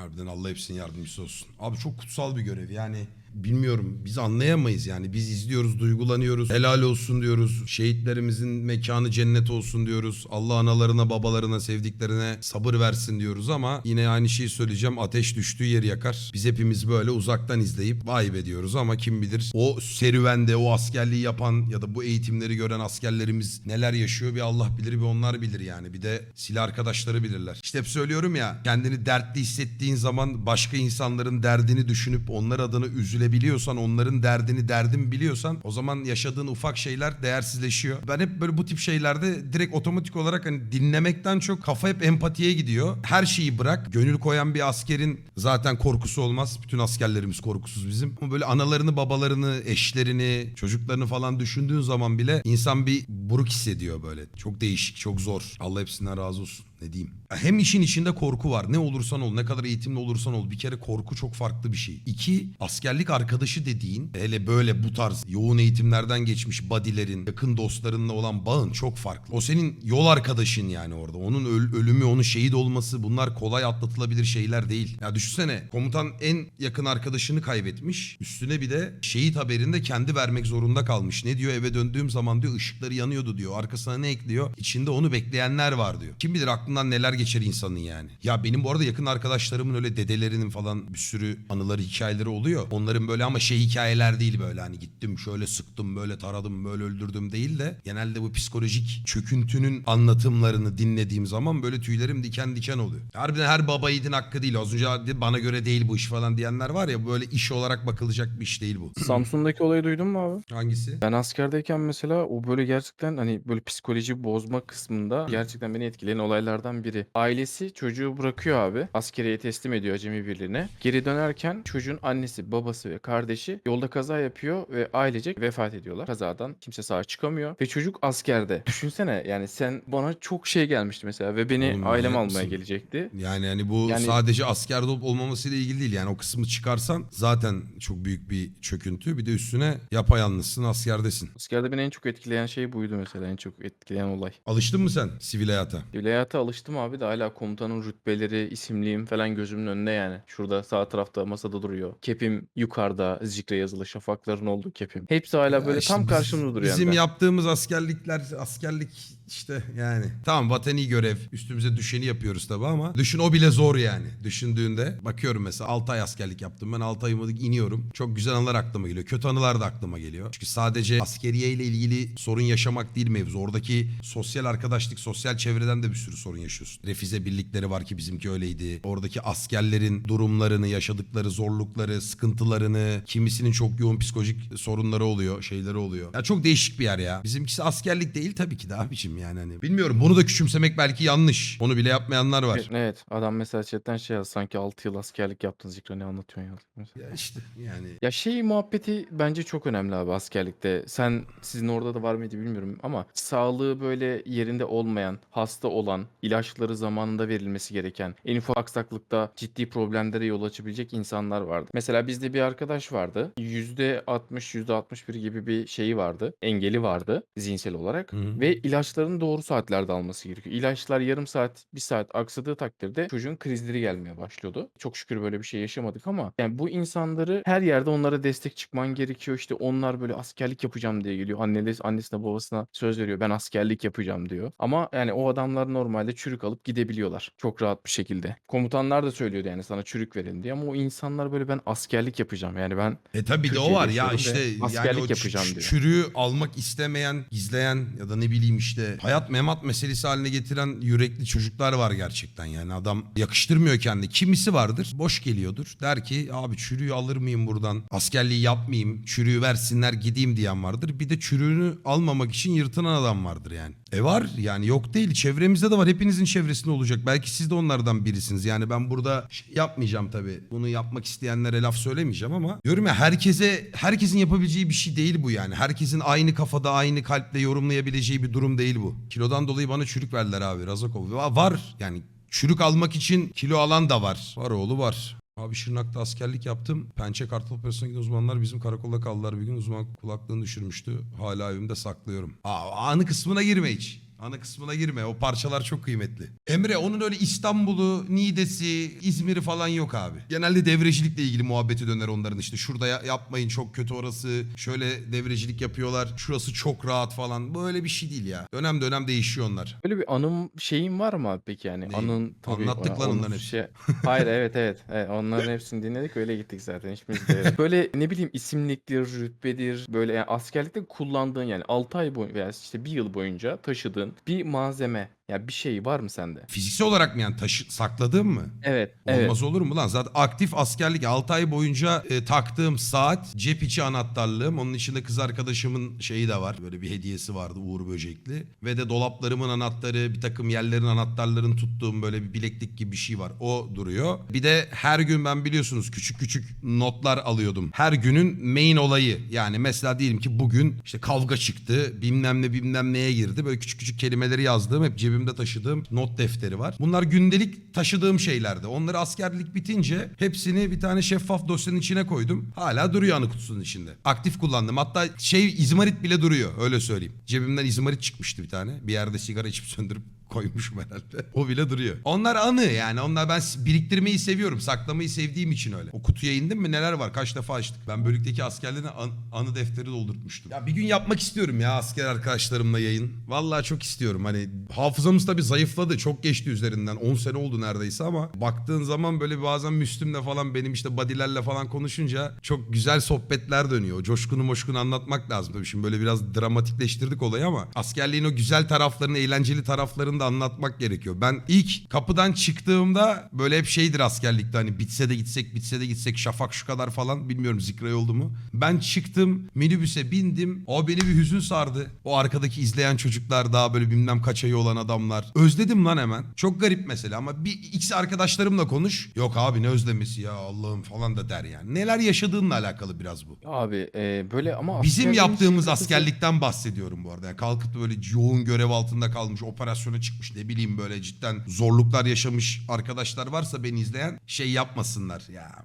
Harbiden Allah hepsinin yardımcısı olsun. Abi çok kutsal bir görev yani. Bilmiyorum biz anlayamayız yani. Biz izliyoruz, duygulanıyoruz. Helal olsun diyoruz. Şehitlerimizin mekanı cennet olsun diyoruz. Allah analarına, babalarına, sevdiklerine sabır versin diyoruz ama yine aynı şeyi söyleyeceğim. Ateş düştüğü yeri yakar. Biz hepimiz böyle uzaktan izleyip vay be diyoruz ama kim bilir o serüvende o askerliği yapan ya da bu eğitimleri gören askerlerimiz neler yaşıyor bir Allah bilir bir onlar bilir yani. Bir de silah arkadaşları bilirler. İşte hep söylüyorum ya kendini dertli hissettiğin zaman başka insanların derdini düşünüp onlar adına üzülebiliyorsan onların derdini derdin biliyorsan o zaman yaşadığın ufak şeyler değersizleşiyor. Ben hep böyle bu tip şeylerde direkt otomatik olarak hani dinlemekten çok kafa hep empatiye gidiyor. Her şeyi bırak. Gönül koyan bir askerin zaten korkusu olmaz. Bütün askerlerimiz korkusuz bizim. Ama böyle analarını, babalarını, eşlerini, çocuklarını falan düşündüğün zaman bile insan bir buruk hissediyor böyle. Çok değişik, çok zor. Allah hepsinden razı olsun. Ne diyeyim? Hem işin içinde korku var. Ne olursan ol, ne kadar eğitimli olursan ol. Bir kere korku çok farklı bir şey. İki, askerlik arkadaşı dediğin, hele böyle bu tarz yoğun eğitimlerden geçmiş badilerin, yakın dostlarınla olan bağın çok farklı. O senin yol arkadaşın yani orada. Onun öl- ölümü, onun şehit olması bunlar kolay atlatılabilir şeyler değil. Ya düşünsene komutan en yakın arkadaşını kaybetmiş. Üstüne bir de şehit haberinde kendi vermek zorunda kalmış. Ne diyor eve döndüğüm zaman diyor ışıkları yanıyordu diyor. Arkasına ne ekliyor? İçinde onu bekleyenler var diyor. Kim bilir aklından neler geçer insanın yani. Ya benim bu arada yakın arkadaşlarımın öyle dedelerinin falan bir sürü anıları hikayeleri oluyor. Onların böyle ama şey hikayeler değil böyle hani gittim şöyle sıktım böyle taradım böyle öldürdüm değil de genelde bu psikolojik çöküntünün anlatımlarını dinlediğim zaman böyle tüylerim diken diken oluyor. Harbiden her baba yiğidin hakkı değil. Az önce bana göre değil bu iş falan diyenler var ya böyle iş olarak bakılacak bir iş değil bu. Samsun'daki olayı duydun mu abi? Hangisi? Ben askerdeyken mesela o böyle gerçekten hani böyle psikoloji bozma kısmında gerçekten beni etkileyen olaylardan biri. Ailesi çocuğu bırakıyor abi. Askeriye teslim ediyor acemi birliğine. Geri dönerken çocuğun annesi, babası ve kardeşi yolda kaza yapıyor ve ailecek vefat ediyorlar. Kazadan kimse sağ çıkamıyor ve çocuk askerde. Düşünsene yani sen bana çok şey gelmişti mesela ve beni Oğlum, ailem almaya mısın? gelecekti. Yani hani bu Yani- sadece askerde olup olmamasıyla ilgili değil. Yani o kısmı çıkarsan zaten çok büyük bir çöküntü. Bir de üstüne yapayalnızsın, askerdesin. Askerde beni en çok etkileyen şey buydu mesela en çok etkileyen olay. Alıştın mı sen sivil hayata? Vilayata alıştım abi de hala komutanın rütbeleri, isimliğim falan gözümün önünde yani. Şurada sağ tarafta masada duruyor. Kepim yukarıda zikre yazılı şafakların olduğu kepim. Hepsi hala böyle Ya işte tam biz- karşımda duruyor. Bizim yani. yaptığımız askerlikler, askerlik işte yani. Tamam vatani görev, üstümüze düşeni yapıyoruz tabii ama düşün o bile zor yani. Düşündüğünde bakıyorum mesela 6 ay askerlik yaptım. Ben 6 ayımı iniyorum. Çok güzel anılar aklıma geliyor. Kötü anılar da aklıma geliyor. Çünkü sadece askeriye ile ilgili sorun yaşamak değil mevzu. Oradaki sosyal arkadaşlık, sosyal çevreden de bir sürü sorun yaşıyorsun. Refize birlikleri var ki bizimki öyleydi. Oradaki askerlerin durumlarını, yaşadıkları zorlukları, sıkıntılarını, kimisinin çok yoğun psikolojik sorunları oluyor, şeyleri oluyor. Ya çok değişik bir yer ya. Bizimkisi askerlik değil tabii ki de abicim yani hani. Bilmiyorum bunu da küçümsemek belki yanlış. Onu bile yapmayanlar var. Evet adam mesela chatten şey yaz sanki 6 yıl askerlik yaptın zikre ne anlatıyorsun ya. Ya işte yani. Ya şey muhabbeti bence çok önemli abi askerlikte. Sen sizin orada da var mıydı bilmiyorum ama sağlığı böyle yerinde olmayan, hasta olan, ilaçları zamanında verilmesi gereken, en ufak aksaklıkta ciddi problemlere yol açabilecek insanlar vardı. Mesela bizde bir arkadaş vardı. %60, %61 gibi bir şeyi vardı. Engeli vardı zihinsel olarak. Hı hı. Ve ilaçların doğru saatlerde alması gerekiyor. İlaçlar yarım saat, bir saat aksadığı takdirde çocuğun krizleri gelmeye başlıyordu. Çok şükür böyle bir şey yaşamadık ama yani bu insanları her yerde onlara destek çıkman gerekiyor. İşte onlar böyle askerlik yapacağım diye geliyor. Annesi, annesine babasına söz veriyor. Ben askerlik yapacağım diyor. Ama yani o adamlar normalde çürük alıp gidebiliyorlar. Çok rahat bir şekilde. Komutanlar da söylüyordu yani sana çürük verin diye ama o insanlar böyle ben askerlik yapacağım. Yani ben E tabii de o var ya işte ve yani askerlik o ç- yapacağım diyor. çürüğü almak istemeyen, gizleyen ya da ne bileyim işte hayat memat meselesi haline getiren yürekli çocuklar var gerçekten yani adam yakıştırmıyor kendi. Kimisi vardır boş geliyordur der ki abi çürüğü alır mıyım buradan askerliği yapmayayım çürüğü versinler gideyim diyen vardır. Bir de çürüğünü almamak için yırtınan adam vardır yani. E var yani yok değil. Çevremizde de var. Hepinizin çevresinde olacak. Belki siz de onlardan birisiniz. Yani ben burada şey yapmayacağım tabii. Bunu yapmak isteyenlere laf söylemeyeceğim ama diyorum ya herkese herkesin yapabileceği bir şey değil bu yani. Herkesin aynı kafada aynı kalple yorumlayabileceği bir durum değil bu. Kilodan dolayı bana çürük verdiler abi. Razakov. Va- var. Yani çürük almak için kilo alan da var. Var oğlu var Abi Şırnak'ta askerlik yaptım. Pençe kartal operasyonuna giden uzmanlar bizim karakolda kaldılar. Bir gün uzman kulaklığını düşürmüştü. Hala evimde saklıyorum. Aa, anı kısmına girme hiç. Ana kısmına girme. O parçalar çok kıymetli. Emre onun öyle İstanbul'u, Niğde'si, İzmir'i falan yok abi. Genelde devrecilikle ilgili muhabbeti döner onların işte. Şurada ya- yapmayın çok kötü orası. Şöyle devrecilik yapıyorlar. Şurası çok rahat falan. Böyle bir şey değil ya. Dönem dönem değişiyor onlar. Böyle bir anım şeyin var mı abi peki yani? Neyin? Anın tabii. Anlattık lan onların hepsini. Şey... Hayır evet evet. evet. Onların hepsini dinledik öyle gittik zaten. Hiçbirimiz de. Böyle ne bileyim isimliktir, rütbedir. Böyle yani askerlikte kullandığın yani 6 ay boyunca veya işte bir yıl boyunca taşıdığın bir malzeme. Ya bir şey var mı sende? Fiziksel olarak mı yani taşı, sakladığım mı? Evet. Evet. Olmaz olur mu lan? Zaten aktif askerlik 6 ay boyunca e, taktığım saat, cep içi anahtarlığım. Onun içinde kız arkadaşımın şeyi de var. Böyle bir hediyesi vardı Uğur Böcekli. Ve de dolaplarımın anahtarı, bir takım yerlerin anahtarlarını tuttuğum böyle bir bileklik gibi bir şey var. O duruyor. Bir de her gün ben biliyorsunuz küçük küçük notlar alıyordum. Her günün main olayı. Yani mesela diyelim ki bugün işte kavga çıktı. Bilmem ne bilmem neye girdi. Böyle küçük küçük kelimeleri yazdığım hep cebimde taşıdığım not defteri var. Bunlar gündelik taşıdığım şeylerdi. Onları askerlik bitince hepsini bir tane şeffaf dosyanın içine koydum. Hala duruyor anı kutusunun içinde. Aktif kullandım. Hatta şey izmarit bile duruyor öyle söyleyeyim. Cebimden izmarit çıkmıştı bir tane. Bir yerde sigara içip söndürüp koymuşum herhalde. O bile duruyor. Onlar anı yani. Onlar ben biriktirmeyi seviyorum. Saklamayı sevdiğim için öyle. O kutuya indim mi neler var? Kaç defa açtık. Ben bölükteki askerlerine an- anı defteri doldurtmuştum. Ya bir gün yapmak istiyorum ya asker arkadaşlarımla yayın. Vallahi çok istiyorum. Hani hafızamız tabii zayıfladı. Çok geçti üzerinden. 10 sene oldu neredeyse ama baktığın zaman böyle bazen Müslüm'le falan benim işte badilerle falan konuşunca çok güzel sohbetler dönüyor. Coşkunu moşkunu anlatmak lazım tabii. Şimdi böyle biraz dramatikleştirdik olayı ama askerliğin o güzel taraflarını, eğlenceli taraflarını da anlatmak gerekiyor. Ben ilk kapıdan çıktığımda böyle hep şeydir askerlikte hani bitse de gitsek bitse de gitsek şafak şu kadar falan bilmiyorum zikray oldu mu. Ben çıktım minibüse bindim o beni bir hüzün sardı. O arkadaki izleyen çocuklar daha böyle bilmem kaç ayı olan adamlar. Özledim lan hemen. Çok garip mesela ama bir ikisi arkadaşlarımla konuş. Yok abi ne özlemesi ya Allah'ım falan da der yani. Neler yaşadığınla alakalı biraz bu. Abi e, böyle ama Bizim yaptığımız askerlikten bahsediyorum bu arada. Yani kalkıp böyle yoğun görev altında kalmış, operasyona çıkmış ne bileyim böyle cidden zorluklar yaşamış arkadaşlar varsa beni izleyen şey yapmasınlar. Ya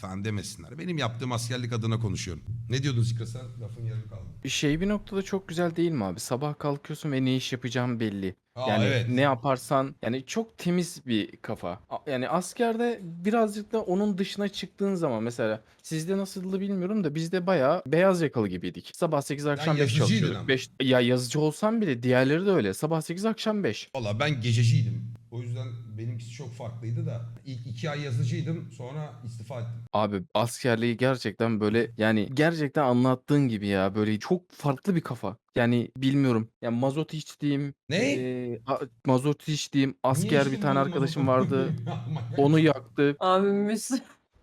falan demesinler. Benim yaptığım askerlik adına konuşuyorum. Ne diyordun Zikra sen? Lafın yarım kaldı. Şey bir noktada çok güzel değil mi abi? Sabah kalkıyorsun ve ne iş yapacağım belli. Aa, Yani evet. ne yaparsan yani çok temiz bir kafa. A- Yani askerde birazcık da onun dışına çıktığın zaman mesela sizde nasıldı bilmiyorum da bizde bayağı beyaz yakalı gibiydik. Sabah 8 akşam 5 yazıcıydın çalışıyorduk. ama. 5 ya yazıcı olsam bile diğerleri de öyle. Sabah 8 akşam 5. Valla ben gececiydim. Farklıydı da. İlk iki ay yazıcıydım sonra istifa ettim. Abi askerliği gerçekten böyle yani gerçekten anlattığın gibi ya böyle çok farklı bir kafa. Yani bilmiyorum. Yani mazot içtiğim, Ne? eee, a- mazot içtiğim asker bir tane arkadaşım vardı. Onu yaktık. Abi Müslüm,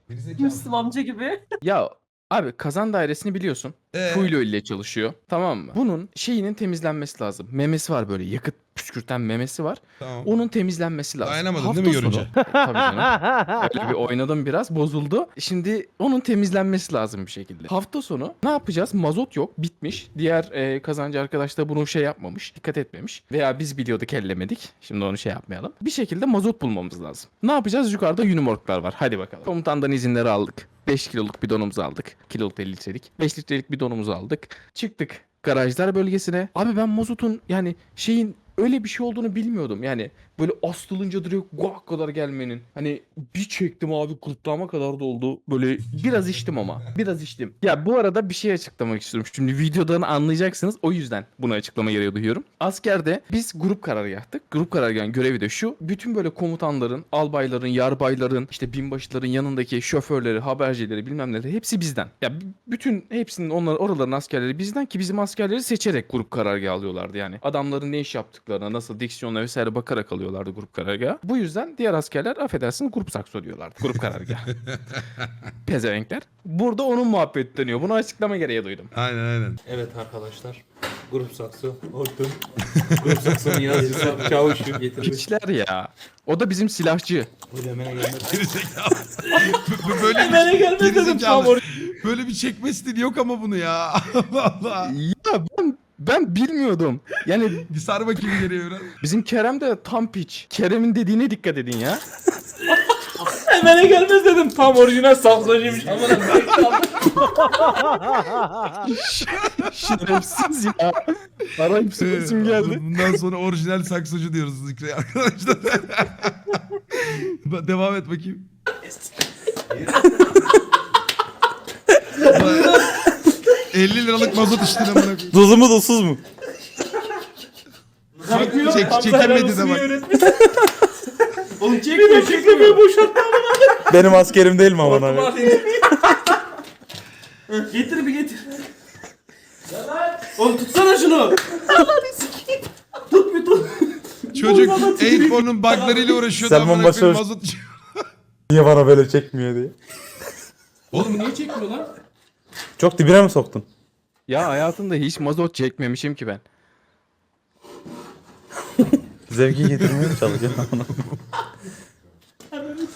Gerizekalı. Müslüm amca gibi. Ya abi kazan dairesini biliyorsun. Ee? Fuilo ile çalışıyor. Tamam mı? Bunun şeyinin temizlenmesi lazım. Memesi var böyle yakıt püskürten memesi var. Tamam. Onun temizlenmesi lazım. Dayanamadın Hafta değil mi sonu- görünce? Tabii canım. Öyle bir oynadım biraz bozuldu. Şimdi onun temizlenmesi lazım bir şekilde. Hafta sonu ne yapacağız? Mazot yok bitmiş. Diğer e, kazancı arkadaş da bunu şey yapmamış. Dikkat etmemiş. Veya biz biliyorduk ellemedik. Şimdi onu şey yapmayalım. Bir şekilde mazot bulmamız lazım. Ne yapacağız? Yukarıda Unimorg'lar var. Hadi bakalım. Komutandan izinleri aldık. 5 kiloluk bidonumuzu aldık. Kiloluk 50 litrelik. 5 litrelik bidonumuzu aldık. Çıktık garajlar bölgesine. Abi ben mazotun yani şeyin öyle bir şey olduğunu bilmiyordum. Yani böyle astılınca direkt guak kadar gelmenin. Hani bir çektim abi gırtlağıma kadar doldu. Böyle biraz içtim ama. Biraz içtim. Ya bu arada bir şey açıklamak istiyorum. Şimdi videodan anlayacaksınız. O yüzden bunu açıklama gereği duyuyorum. Askerde biz grup karargahtık. Grup karargahın görevi de şu. Bütün böyle komutanların, albayların, yarbayların, işte binbaşıların yanındaki şoförleri, habercileri bilmem neleri hepsi bizden. Ya bütün hepsinin onlar oraların askerleri bizden ki bizim askerleri seçerek grup karargahı alıyorlardı yani. Adamların ne iş yaptıklarına, nasıl diksiyonla vesaire bakarak alıyorlardı grup karargahı. Bu yüzden diğer askerler affedersiniz grup sakso diyorlardı. Grup karargahı. Pezevenkler. Burada onun muhabbeti dönüyor. Bunu açıklama gereği duydum. Aynen aynen. Evet arkadaşlar. Grup sakso, Orkun. Grup saksonun yazıcısı, çavuşu getirmiş. İçler ya. O da bizim silahçı. Ödemene gelmez. Gerizekalı. Bu- bu böyle bir, gelmez dedim gerizekalı. tam Böyle bir çekme stili yok ama bunu ya. Allah Allah. Ya ben ben bilmiyordum. Yani Bir sar bakayım geriye biraz. bizim Kerem de tam piç. Kerem'in dediğine dikkat edin ya. Ödemene gelmez dedim. Tam orijinal saksocuymuş. Aman Şerefsiz ya. Arayıp isim geldi. Bundan sonra orijinal saksocu diyoruz Zikre'ye arkadaşlar. Ba- Devam et bakayım. 50 liralık mazot içtin amına koyayım. Tuzlu mu tuzsuz mu? Bak, çek, çekemedi de bak. Oğlum çekmiyor çekmiyor boşalt. Benim askerim değil mi aman abi? getir bir getir. Oğlum tutsana şunu. tut bir tut. Çocuk 8'Born'un buglarıyla uğraşıyordu Selman amına koyayım Başar- mazot içiyor. Niye bana böyle çekmiyor diye. Oğlum niye çekmiyor lan? Çok dibine mi soktun? Ya hayatımda hiç mazot çekmemişim ki ben. Zevki getirmeye mi çalışıyorsun?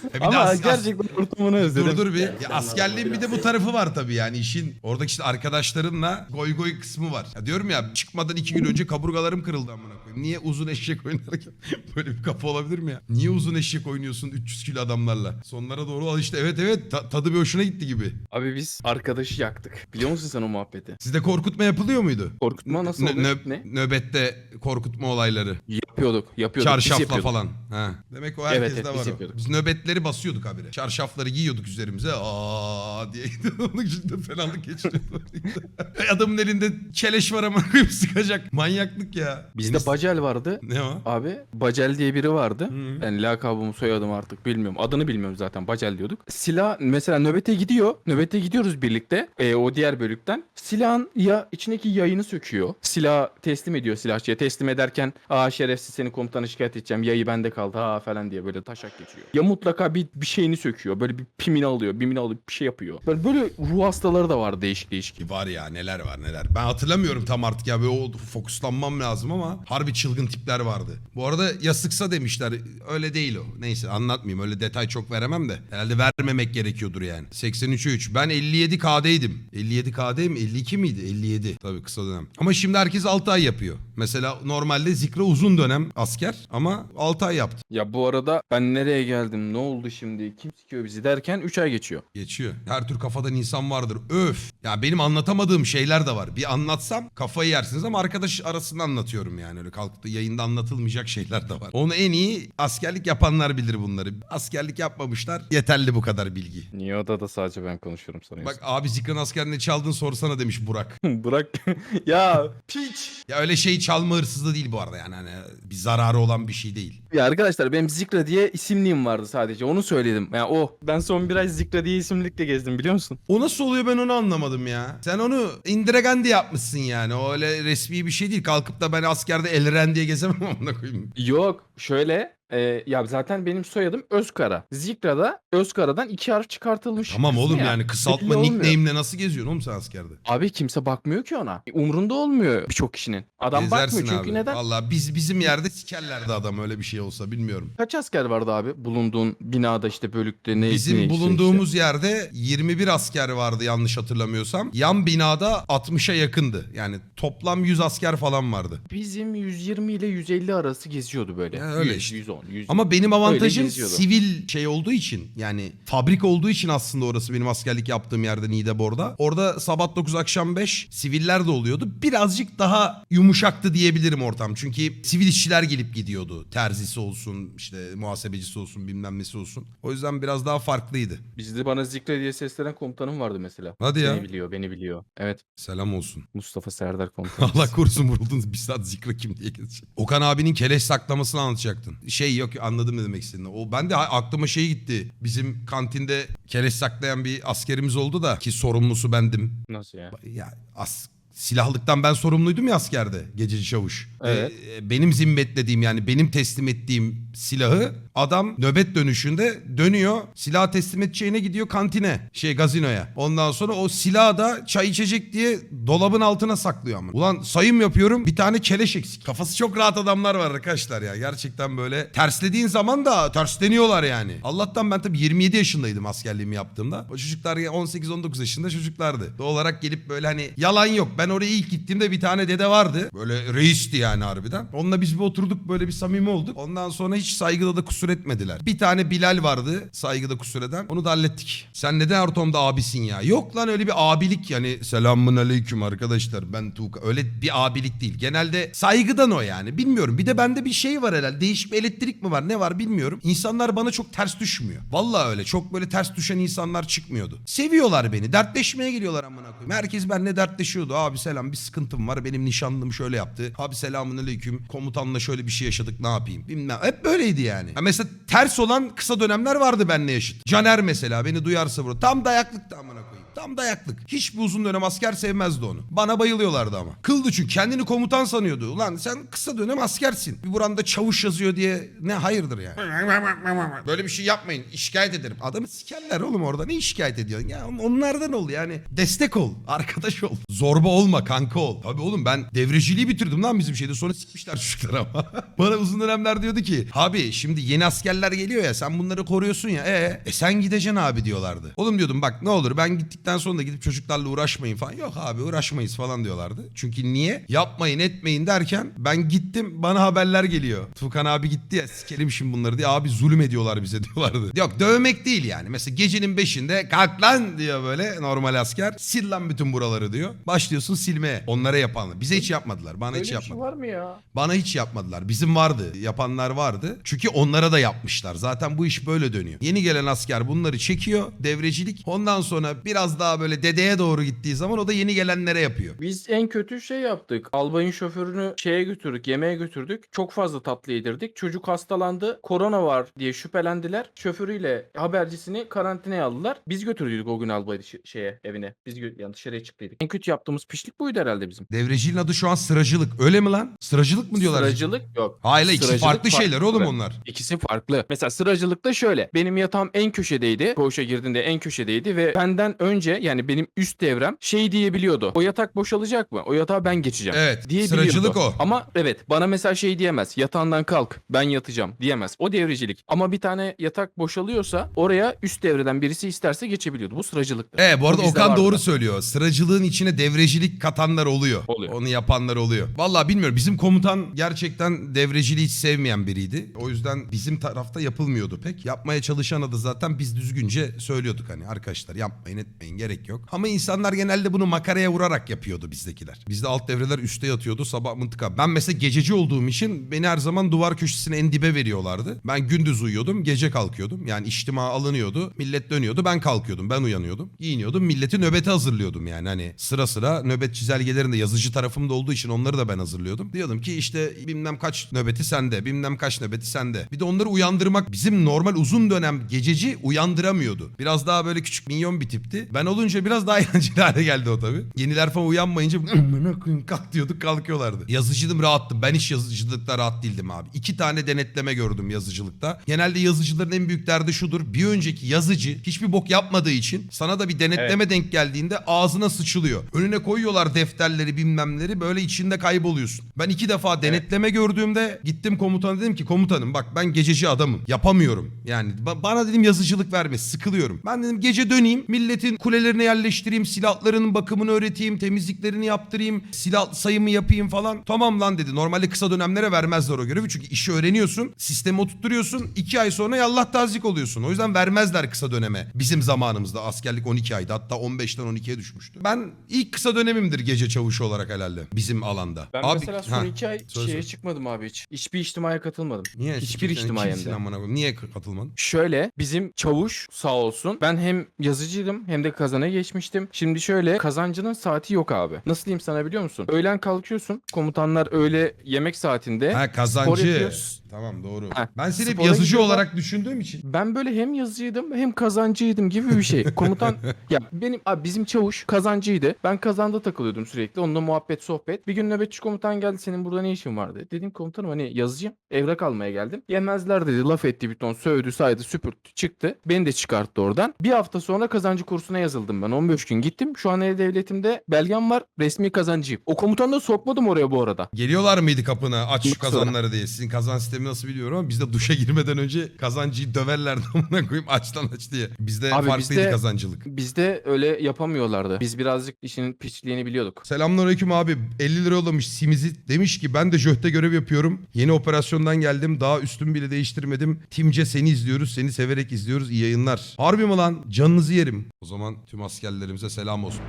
E bir de Ama as- as- gerçekten ortamını özledim. Dur dur bir. Ya askerliğin bir de bu tarafı var tabii yani işin oradaki işte arkadaşlarınla goy goy kısmı var. Ya diyorum ya çıkmadan iki gün önce kaburgalarım kırıldı amına koyayım. Niye uzun eşek oynarken böyle bir kapı olabilir mi ya? Niye uzun eşek oynuyorsun 300 kilo adamlarla? Sonlara doğru al işte evet evet ta- tadı bir hoşuna gitti gibi. Abi biz arkadaşı yaktık. Biliyor musun sen o muhabbeti? Sizde korkutma yapılıyor muydu? Korkutma nasıl Nö- oluyor? nö- Ne? Nöbette korkutma olayları. Yapıyorduk. Yapıyorduk. biz Çarşafla yapıyorduk. falan. Ha. Demek o Evet, herkeste evet, biz var o. yapıyorduk. Biz nöbetleri basıyorduk habire. Çarşafları giyiyorduk üzerimize. Aa diye onun için fenalık geçiriyordu. Adamın elinde çeleş var ama sıkacak. Manyaklık ya. Bizde Deniz- Bacel vardı. Ne o? Abi Bacel diye biri vardı. Hı. Yani lakabımı soyadım artık bilmiyorum. Adını bilmiyorum zaten Bacel diyorduk. Silah mesela nöbete gidiyor. Nöbete gidiyoruz birlikte. e, o diğer bölükten. Silahın ya içindeki yayını söküyor. Silah teslim ediyor silahçıya. Teslim ederken aa şerefsiz seni komutana şikayet edeceğim. Yayı bende kaldı ha falan diye böyle taşak geçiyor. Ya mutlaka bir, bir şeyini söküyor. Böyle bir pimini alıyor. Bimini alıp bir şey yapıyor. Böyle, böyle ruh hastaları da var değişik değişik. Ki Var ya neler var neler. Ben hatırlamıyorum tam artık ya böyle o fokuslanmam lazım ama harbi çılgın tipler vardı. Bu arada ya sıksa demişler. Öyle değil o. Neyse anlatmayayım. Öyle detay çok veremem de. Herhalde vermemek gerekiyordur yani. 83'e 3. Ben 57 KD'ydim. 57 KD mi? 52 miydi? 57. Tabii kısa dönem. Ama şimdi herkes 6 ay yapıyor. Mesela normalde Zikra uzun dönem asker ama 6 ay yaptı. Ya bu arada ben nereye geldim? Ne oldu şimdi? Kim sikiyor bizi derken 3 ay geçiyor. Geçiyor. Her tür kafadan insan vardır. Öf. Ya benim anlatamadığım şeyler de var. Bir anlatsam kafayı yersiniz ama arkadaş arasında anlatıyorum yani. Öyle kalkıp da yayında anlatılmayacak şeyler de var. Onu en iyi askerlik yapanlar bilir bunları. Askerlik yapmamışlar. Yeterli bu kadar bilgi. Niye odada sadece ben konuşuyorum sana? Bak abi Zikran askerine çaldın sorsana demiş Burak. Bırak. ya piç. Ya öyle şey çalma hırsızlığı değil bu arada yani. Hani bir zararı olan bir şey değil. Ya arkadaşlar benim Zikra diye isimliğim vardı sadece. Onu söyledim. Ya o. Ben son bir ay Zikra diye isimlikle gezdim biliyor musun? O nasıl oluyor ben onu anlamadım ya. Sen onu Indiregendi yapmışsın yani. O öyle resmi bir şey değil. Kalkıp da ben askerde Elren diye gezemem amına koyayım. Yok şöyle. E, ya zaten benim soyadım Özkara. Zikra'da Özkara'dan iki harf çıkartılmış. Tamam kısmı oğlum ya. yani Belli kısaltma olmuyor. nickname'le nasıl geziyorsun oğlum sen askerde? Abi kimse bakmıyor ki ona. Umrunda olmuyor birçok kişinin. Adam Gezersin bakmıyor çünkü abi. neden? Valla biz bizim yerde sikerlerdi adam öyle bir şey olsa bilmiyorum. Kaç asker vardı abi? Bulunduğun binada işte bölükte ne Bizim ne işte bulunduğumuz yerde 21 asker vardı yanlış hatırlamıyorsam. Yan binada 60'a yakındı. Yani toplam 100 asker falan vardı. Bizim 120 ile 150 arası geziyordu böyle. Ya öyle 100, işte. 110, 100. Ama benim avantajım sivil şey olduğu için yani fabrik olduğu için aslında orası benim askerlik yaptığım yerde Niğdebor'da. Orada sabah 9 akşam 5 siviller de oluyordu. Birazcık daha yumuşaktı diyebilirim ortam. Çünkü sivil işçiler gelip gidiyordu. Terzisi olsun işte muhasebecisi olsun bilmem nesi olsun. O yüzden biraz daha farklıydı. Bizde bana Zikre diye seslenen komutanım vardı mesela. Hadi ya. Beni biliyor, beni biliyor. Evet. Selam olsun. Mustafa Serdar komutanım. Allah korusun vuruldunuz bir saat zikra kim diye geçecek. Okan abinin keleş saklamasını anlatacaktın. Şey yok anladım ne demek istediğini. O ben de aklıma şey gitti. Bizim kantinde keleş saklayan bir askerimiz oldu da ki sorumlusu bendim. Nasıl ya? Ya as silahlıktan ben sorumluydum ya askerde gececi çavuş. Evet. Ee, benim zimmetlediğim yani benim teslim ettiğim silahı adam nöbet dönüşünde dönüyor silah teslim edeceğine gidiyor kantine şey gazinoya. Ondan sonra o silahı da çay içecek diye dolabın altına saklıyor ama. Ulan sayım yapıyorum bir tane keleş eksik. Kafası çok rahat adamlar var arkadaşlar ya. Gerçekten böyle terslediğin zaman da tersleniyorlar yani. Allah'tan ben tabii 27 yaşındaydım askerliğimi yaptığımda. O çocuklar ya 18-19 yaşında çocuklardı. Doğal olarak gelip böyle hani yalan yok. Ben oraya ilk gittiğimde bir tane dede vardı. Böyle reisti yani harbiden. Onunla biz bir oturduk böyle bir samimi olduk. Ondan sonra hiç saygıda da kusur kusur etmediler. Bir tane Bilal vardı saygıda kusur eden. Onu da hallettik. Sen neden ortamda abisin ya? Yok lan öyle bir abilik yani. Selamun aleyküm arkadaşlar ben Tuğka. Öyle bir abilik değil. Genelde saygıdan o yani. Bilmiyorum. Bir de bende bir şey var herhalde. Değişik bir elektrik mi var ne var bilmiyorum. İnsanlar bana çok ters düşmüyor. Vallahi öyle. Çok böyle ters düşen insanlar çıkmıyordu. Seviyorlar beni. Dertleşmeye geliyorlar amına koyayım. Herkes benimle dertleşiyordu. Abi selam bir sıkıntım var. Benim nişanlım şöyle yaptı. Abi selamun aleyküm. Komutanla şöyle bir şey yaşadık ne yapayım bilmem. Hep böyleydi yani. Ha mesela ters olan kısa dönemler vardı benimle yaşıt. Caner mesela beni duyarsa burada. Tam dayaklıktı amına koyayım. Tam dayaklık. Hiçbir uzun dönem asker sevmezdi onu. Bana bayılıyorlardı ama. Kıldı çünkü kendini komutan sanıyordu. Ulan sen kısa dönem askersin. Bir buranda çavuş yazıyor diye ne hayırdır yani. Böyle bir şey yapmayın. şikayet ederim. Adamı sikerler oğlum orada. Ne şikayet ediyorsun? Ya onlardan ol yani. Destek ol. Arkadaş ol. Zorba olma kanka ol. Tabii oğlum ben devreciliği bitirdim lan bizim şeyde. Sonra sikmişler çocuklar ama. Bana uzun dönemler diyordu ki. Abi şimdi yeni askerler geliyor ya sen bunları koruyorsun ya. E, e sen gideceksin abi diyorlardı. Oğlum diyordum bak ne olur ben gittikten sonra da gidip çocuklarla uğraşmayın falan. Yok abi uğraşmayız falan diyorlardı. Çünkü niye? Yapmayın etmeyin derken ben gittim bana haberler geliyor. Tukan abi gitti ya sikelim şimdi bunları diye. Abi zulüm ediyorlar bize diyorlardı. Yok dövmek değil yani. Mesela gecenin beşinde kalk lan diyor böyle normal asker. Sil lan bütün buraları diyor. Başlıyorsun silmeye. Onlara yapanlar. Bize hiç yapmadılar. Bana Böyle hiç bir şey yapmadılar. var mı ya? Bana hiç yapmadılar. Bizim vardı. Yapanlar vardı. Çünkü onlara da yapmışlar. Zaten bu iş böyle dönüyor. Yeni gelen asker bunları çekiyor. Devrecilik. Ondan sonra biraz daha böyle dedeye doğru gittiği zaman o da yeni gelenlere yapıyor. Biz en kötü şey yaptık. Albayın şoförünü şeye götürdük, yemeğe götürdük. Çok fazla tatlı yedirdik. Çocuk hastalandı. Korona var diye şüphelendiler. Şoförüyle habercisini karantinaya aldılar. Biz götürdük o gün albayı ş- şeye, evine. Biz gö- yani dışarıya çıktıydık. En kötü yaptığımız pişlik buydu herhalde bizim. Devreciliğin adı şu an sıracılık. Öyle mi lan? Sıracılık mı diyorlar? Sıracılık yok. Hayır ikisi Sıracılık farklı şeyler oğlum onlar. İkisi farklı. Mesela sıracılıkta şöyle. Benim yatağım en köşedeydi. Koğuşa girdiğinde en köşedeydi ve benden önce yani benim üst devrem şey diyebiliyordu. O yatak boşalacak mı? O yatağa ben geçeceğim. Evet, Diyebiliyordu. sıracılık o. Ama evet bana mesela şey diyemez. Yatağından kalk ben yatacağım diyemez. O devrecilik. Ama bir tane yatak boşalıyorsa oraya üst devreden birisi isterse geçebiliyordu. Bu sıracılıktı. Evet bu arada bizde Okan doğru söylüyor. Sıracılığın içine devrecilik katanlar oluyor. Oluyor. Onu yapanlar oluyor. Vallahi bilmiyorum. Bizim komutan gerçekten devreciliği hiç sevmeyen biriydi. O yüzden bizim tarafta yapılmıyordu pek. Yapmaya çalışana da zaten biz düzgünce söylüyorduk hani arkadaşlar yapmayın etmeyin gerek yok. Ama insanlar genelde bunu makaraya vurarak yapıyordu bizdekiler. Bizde alt devreler üstte yatıyordu sabah mıntıka. Ben mesela gececi olduğum için beni her zaman duvar köşesine en dibe veriyorlardı. Ben gündüz uyuyordum gece kalkıyordum. Yani içtima alınıyordu. Millet dönüyordu ben kalkıyordum ben uyanıyordum. Giyiniyordum milleti nöbete hazırlıyordum yani hani sıra sıra nöbet çizelgelerinde yazıcı tarafımda olduğu için onları da ben hazırlıyordum. Diyordum ki işte bilmem kaç nöbeti sende bilmem kaç nöbeti sende. Bir de onları uyandırmak bizim normal uzun dönem gececi uyandıramıyordu. Biraz daha böyle küçük minyon bir tipti. Ben olunca biraz daha eğlenceli hale geldi o tabii. Yeniler falan uyanmayınca "Amına koyayım kalk diyorduk kalkıyorlardı. Yazıcıydım rahattım. Ben hiç yazıcılıkta rahat değildim abi. İki tane denetleme gördüm yazıcılıkta. Genelde yazıcıların en büyük derdi şudur. Bir önceki yazıcı hiçbir bok yapmadığı için sana da bir denetleme denk geldiğinde ağzına sıçılıyor. Önüne koyuyorlar defterleri bilmemleri böyle içinde kayboluyorsun. Ben iki defa denetleme gördüğümde gittim komutana dedim ki komutanım bak ben gececi adamım. Yapamıyorum. Yani ba- bana dedim yazıcılık verme sıkılıyorum. Ben dedim gece döneyim milletin kulelerine yerleştireyim silahlarının bakımını öğreteyim temizliklerini yaptırayım silah sayımı yapayım falan. Tamam lan dedi. Normalde kısa dönemlere vermezler o görevi çünkü işi öğreniyorsun sistemi oturtturuyorsun iki ay sonra yallah tazik oluyorsun. O yüzden vermezler kısa döneme. Bizim zamanımızda askerlik 12 aydı hatta 15'ten 12'ye düşmüştü. Ben ilk kısa dönemimdir gece çavuşu olarak herhalde bizim alanda. Ben Abi- mesela son Ha, iki ay söyle şeye söyle. çıkmadım abi hiç. Hiçbir içtimaya katılmadım. Niye? Hiçbir Sen içtimai hem de. Niye katılmadın? Şöyle bizim çavuş sağ olsun. Ben hem yazıcıydım hem de kazana geçmiştim. Şimdi şöyle kazancının saati yok abi. Nasıl diyeyim sana biliyor musun? Öğlen kalkıyorsun. Komutanlar öğle yemek saatinde. Ha kazancı. yapıyoruz. Tamam doğru. Ha, Ben seni hep spora yazıcı gidiyorlar. olarak düşündüğüm için. Ben böyle hem yazıcıydım hem kazancıydım gibi bir şey. Komutan ya benim abi bizim çavuş kazancıydı. Ben kazanda takılıyordum sürekli. Onunla muhabbet sohbet. Bir gün nöbetçi komutan geldi senin burada ne işin vardı? Dedim komutanım hani yazıcıyım. Evrak almaya geldim. Yemezler dedi. Laf etti bir ton. Sövdü saydı süpürttü çıktı. Beni de çıkarttı oradan. Bir hafta sonra kazancı kursuna yazıldım ben 15 gün gittim. Şu an E-Devletim'de belgem var resmi kazancıyım. O komutanı da sokmadım oraya bu arada. Geliyorlar mıydı kapına aç şu kazanları diye. Sizin kazan sistemi nasıl biliyorum ama bizde duşa girmeden önce kazancıyı döverlerdi amına koyayım aç lan aç diye. Bizde Abi farklıydı bizde- kazancılık. Bizde öyle yapamıyorlardı. Biz birazcık işin piçliğini biliyorduk. Selamünaleyküm abi. 50 lira yollamış Simizit. Demiş ki ben de jöhte görev yapıyorum. Yeni operasyondan geldim. Daha üstümü bile değiştirmedim. Timce seni izliyoruz. Seni severek izliyoruz. İyi yayınlar. Harbi mi lan? Canınızı yerim. O zaman tüm askerlerimize selam olsun.